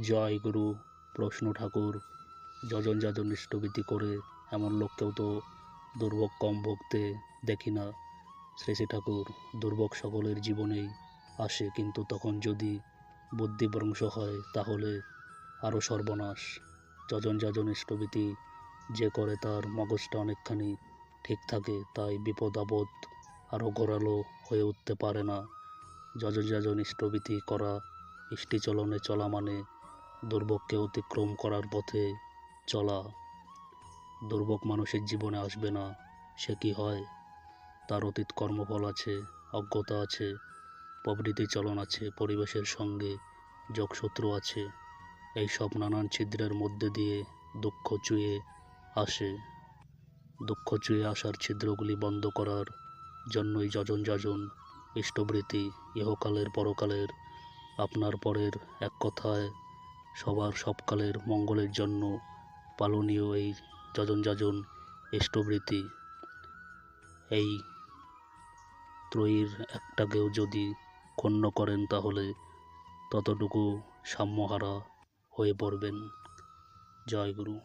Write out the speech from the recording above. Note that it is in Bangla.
জয় গুরু প্রশ্ন ঠাকুর, যজন যাজন ইষ্টভীতি করে এমন লোককেও তো দুর্ভোগ কম ভুগতে দেখি না। শ্রী শ্রী ঠাকুর, দুর্ভোগ সকলের জীবনেই আসে, কিন্তু তখন যদি বুদ্ধি বুদ্ধিভ্রংশ হয়, তাহলে আরও সর্বনাশ। যজন যাজন ইষ্টভীতি যে করে তার মগজটা অনেকখানি ঠিক থাকে, তাই বিপদ আপদ আরও গোড়ালো হয়ে উঠতে পারে না। যজন যাজন ইষ্টভীতি করা, ইষ্টিচলনে চলা মানে দুর্ভোগকে অতিক্রম করার পথে চলা। দুর্ভোগ মানুষের জীবনে আসবে না, সে কি হয়? তার অতীত কর্মফল আছে, অজ্ঞতা আছে প্রবৃত্তি চলন আছে, পরিবেশের সঙ্গে যোগসূত্র আছে। এই সব নানান ছিদ্রের মধ্যে দিয়ে দুঃখ চুয়ে আসে। দুঃখ চুয়ে আসার ছিদ্রগুলি বন্ধ করার জন্যই যজন যজন, ইষ্টবৃত্তি, ইহকালের পরকালের, আপনার পরের এক কথায় সবার সবকালের মঙ্গলের জন্য পালনীয় এই যজন যাজন ইষ্টবৃত্তি। এই ত্রয়ীর একটাকেও যদি ক্ষণ্য করেন তাহলে ততটুকু সাম্যহারা হয়ে পড়বেন। জয় গুরু।